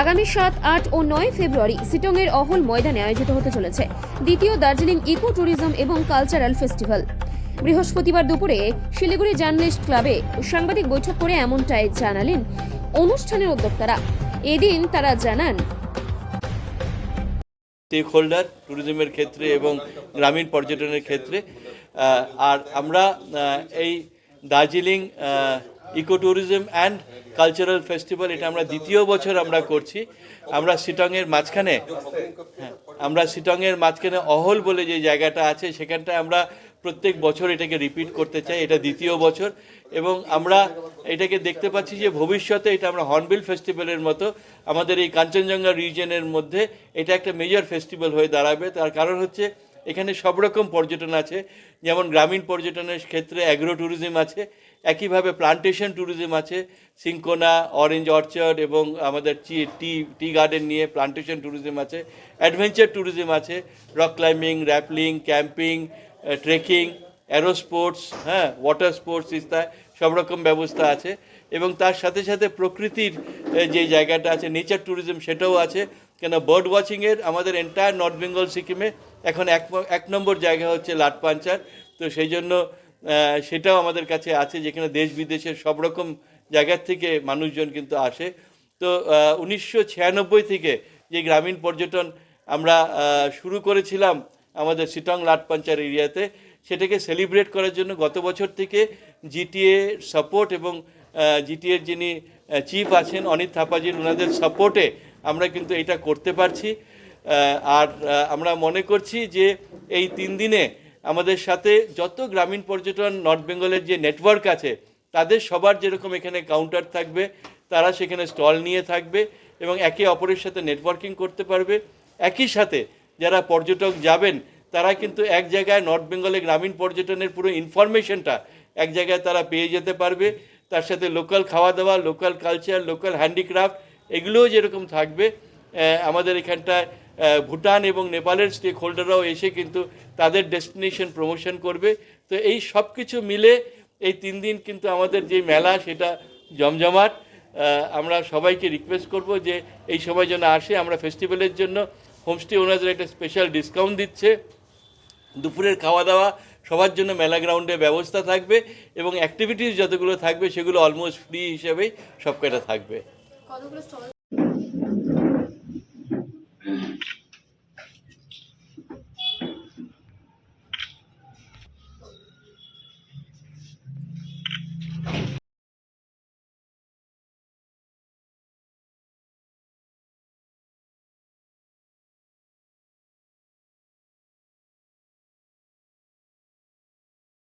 আগামী সাত, আট ও নয় ফেব্রুয়ারি সিটংয়ের অহল ময়দানে আয়োজিত হতে চলেছে দ্বিতীয় দার্জিলিং ইকো ট্যুরিজম এবং কালচারাল ফেস্টিভ্যাল। বৃহস্পতিবার দুপুরে শিলিগুড়ি জার্নালিস্ট ক্লাবে সাংবাদিক বৈঠক করে এমনটাই জানালেন অনুষ্ঠানের উদ্যোক্তারা। এদিন তারা জানান স্টেক হোল্ডার ট্যুরিজমের ক্ষেত্রে এবং গ্রামীণ পর্যটনের ক্ষেত্রে আর আমরা এই Darjeeling eco tourism and cultural festival এটা আমরা দ্বিতীয় বছর আমরা করছি। আমরা শিটংয়ের মাঝখানে হ্যাঁ, আমরা শিটংয়ের মাঝখানে অহল বলে যে জায়গাটা আছে সেখানটায় আমরা প্রত্যেক বছর এটাকে রিপিট করতে চাই এটা দ্বিতীয় বছর। এবং আমরা এটাকে দেখতে পাচ্ছি যে ভবিষ্যতে এটা আমরা হর্নবিল ফেস্টিভ্যালের মতো আমাদের এই কাঞ্চনজঙ্ঘা রিজনের মধ্যে এটা একটা মেজর ফেস্টিভ্যাল হয়ে দাঁড়াবে। তার কারণ হচ্ছে এখানে সব রকম পর্যটন আছে। যেমন গ্রামীণ পর্যটনের ক্ষেত্রে অ্যাগ্রো ট্যুরিজম আছে, একইভাবে প্লান্টেশন ট্যুরিজম আছে, সিঙ্কোনা অরেঞ্জ অর্চার্ড এবং আমাদের টি টি গার্ডেন নিয়ে প্লান্টেশন ট্যুরিজম আছে অ্যাডভেঞ্চার ট্যুরিজম আছে rock climbing rappelling camping trekking aero sports হ্যাঁ ওয়াটার স্পোর্টস ইত্যাদি সব রকম ব্যবস্থা আছে। এবং তার সাথে সাথে প্রকৃতির যে জায়গাটা আছে নেচার ট্যুরিজম সেটাও আছে। কেন বার্ড ওয়াচিংয়ের আমাদের এন্টায়ার নর্থ বেঙ্গল সিকিমে এখন এক এক নম্বর জায়গা হচ্ছে লাটপাঞ্চার তো সেই জন্য সেটাও আমাদের কাছে আছে যেখানে দেশ বিদেশের সব রকম জায়গার থেকে মানুষজন কিন্তু আসে। তো উনিশশো ছিয়ানব্বই থেকে যে গ্রামীণ পর্যটন আমরা শুরু করেছিলাম আমাদের সিটং লাটপাঞ্চার এরিয়াতে, সেটাকে সেলিব্রেট করার জন্য গত বছর থেকে জিটিএ সাপোর্ট এবং জিটিএর যিনি চিফ আছেন অনিত থাপাজির ওনাদের সাপোর্টে আমরা কিন্তু এটা করতে পারছি। আর আমরা মনে করছি যে এই তিন দিনে আমাদের সাথে যত গ্রামীণ পর্যটন, নর্থ বেঙ্গলের যে নেটওয়ার্ক আছে, তাদের সবার যেরকম এখানে কাউন্টার থাকবে, তারা সেখানে স্টল নিয়ে থাকবে এবং একে অপরের সাথে নেটওয়ার্কিং করতে পারবে। একই সাথে যারা পর্যটক যাবেন, তারা কিন্তু এক জায়গায় নর্থ বেঙ্গলে গ্রামীণ পর্যটনের পুরো ইনফরমেশনটা এক জায়গায় তারা পেয়ে যেতে পারবে। তার সাথে লোকাল খাওয়া দাওয়া লোকাল কালচার লোকাল হ্যান্ডিক্রাফট এগুলোও যেরকম থাকবে আমাদের এখানটায় ভুটান এবং নেপালের স্টেক হোল্ডাররাও এসে কিন্তু তাদের ডেস্টিনেশন প্রমোশন করবে। তো এই সব কিছু মিলে এই তিন দিন কিন্তু আমাদের যে মেলা সেটা জমজমাট আমরা সবাইকে রিকোয়েস্ট করব যে এই সময় যেন আসে, আমরা ফেস্টিভ্যালের জন্য হোমস্টে ওনাদের একটা স্পেশাল ডিসকাউন্ট দিচ্ছে। দুপুরের খাওয়া দাওয়া সবার জন্য মেলা গ্রাউন্ডে ব্যবস্থা থাকবে এবং অ্যাক্টিভিটিস যতগুলো থাকবে সেগুলো অলমোস্ট ফ্রি হিসেবেই সব কটা থাকবে। কতগুলো স্টল